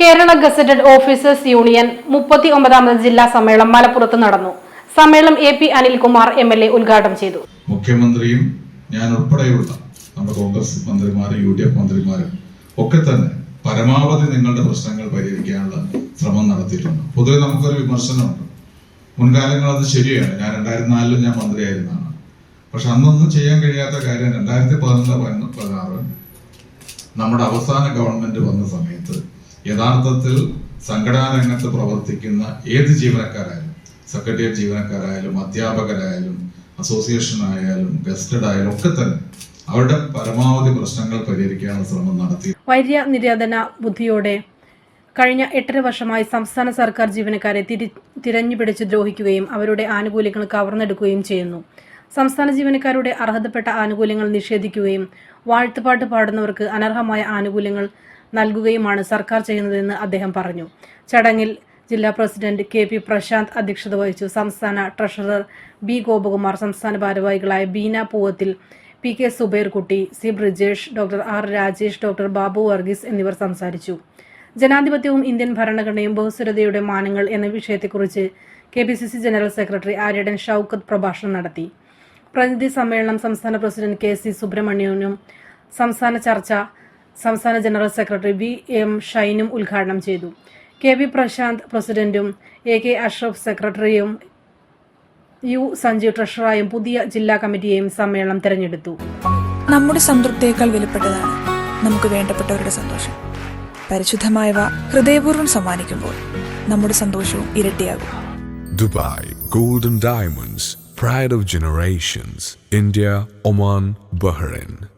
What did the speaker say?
Kerala gazetted officers union മുപ്പത്തി ഒമ്പതാമത് ജില്ലാ സമ്മേളനം മലപ്പുറത്ത് നടന്നു. സമ്മേളനം A P Anilkumar M L A ഉദ്ഘാടനം ചെയ്തു. മുഖ്യമന്ത്രിയും ഞാൻ ഉൾപ്പെടെയുള്ള നമ്മുടെ കോൺഗ്രസ് മന്ത്രിമാരും യു ഡി എഫ് മന്ത്രിമാരും ഒക്കെ തന്നെ പരമാവധി നിങ്ങളുടെ പ്രശ്നങ്ങൾ പരിഹരിക്കാനുള്ള ശ്രമം നടത്തിയിട്ടുണ്ട്. പൊതുവെ നമുക്കൊരു വിമർശനമുണ്ട്. മുൻകാലങ്ങൾ അത് ശരിയാണ്. ഞാൻ രണ്ടായിരത്തി നാലിലും ഞാൻ മന്ത്രിയായിരുന്നതാണ്. പക്ഷെ അന്നൊന്നും ചെയ്യാൻ കഴിയാത്ത കാര്യം രണ്ടായിരത്തി പതിനൊന്ന് പതിനാറ് നമ്മുടെ അവസാന ഗവൺമെന്റ് വന്ന സമയത്ത് യഥാർത്ഥത്തിൽ സംഘടനാ രംഗത്ത് പ്രവർത്തിക്കുന്ന ഏത് ജീവനക്കാരായാലും സെക്രട്ടേറിയറ്റ് ജീവനക്കാരായാലും അധ്യാപകരായാലും അസോസിയേഷൻ ആയാലും ഗസ്റ്റഡ് ആയാലും ഒക്കെ തന്നെ അവരുടെ പരമാവധി പ്രശ്നങ്ങൾ പരിഹരിക്കാനുള്ള ശ്രമം നടത്തി. വൈര്യ നിര്യാതന ബുദ്ധിയോടെ കഴിഞ്ഞ എട്ടര വർഷമായി സംസ്ഥാന സർക്കാർ ജീവനക്കാരെ തിരി തിരഞ്ഞുപിടിച്ച് ദ്രോഹിക്കുകയും അവരുടെ ആനുകൂല്യങ്ങൾ കവർന്നെടുക്കുകയും ചെയ്യുന്നു. സംസ്ഥാന ജീവനക്കാരുടെ അർഹതപ്പെട്ട ആനുകൂല്യങ്ങൾ നിഷേധിക്കുകയും വാഴ്ത്തുപാട്ട് പാടുന്നവർക്ക് അനർഹമായ ആനുകൂല്യങ്ങൾ നൽകുകയുമാണ് സർക്കാർ ചെയ്യുന്നതെന്ന് അദ്ദേഹം പറഞ്ഞു. ചടങ്ങിൽ ജില്ലാ പ്രസിഡന്റ് കെ പി പ്രശാന്ത് അധ്യക്ഷത വഹിച്ചു. സംസ്ഥാന ട്രഷറർ ബി ഗോപകുമാർ സംസ്ഥാന ഭാരവാഹികളായ Beena Poovathil P K Zubairkutty C Brijesh doctor R Rajesh doctor Babu Varghese എന്നിവർ സംസാരിച്ചു. ജനാധിപത്യവും ഇന്ത്യൻ ഭരണഘടനയും ബഹുസ്വരതയുടെ മാനങ്ങൾ എന്ന വിഷയത്തെക്കുറിച്ച് K P C C general secretary Aryadan Shoukath പ്രഭാഷണം നടത്തി. പ്രതിനിധി സമ്മേളനം സംസ്ഥാന പ്രസിഡന്റ് കെ സി സുബ്രഹ്മണ്യനും സംസ്ഥാന ചർച്ച സംസ്ഥാന ജനറൽ സെക്രട്ടറി വി എം ഷൈനും ഉദ്ഘാടനം ചെയ്തു. കെ വി പ്രശാന്ത് പ്രസിഡന്റും എ കെ അഷ്റഫ് സെക്രട്ടറിയും യു സഞ്ജീവ് ട്രഷറായും പുതിയ ജില്ലാ കമ്മിറ്റിയെയും സമ്മേളനം തെരഞ്ഞെടുത്തു. നമ്മുടെ സംതൃപ്തിയേക്കാൾ വിലപ്പെട്ടതാണ് നമുക്ക് വേണ്ടപ്പെട്ടവരുടെ സന്തോഷം. പരിശുദ്ധമായവ ഹൃദയപൂർവം സമ്മാനിക്കുമ്പോൾ നമ്മുടെ സന്തോഷവും ഇരട്ടിയാകും. Dubai golden diamonds pride of generations India Oman Bahrain.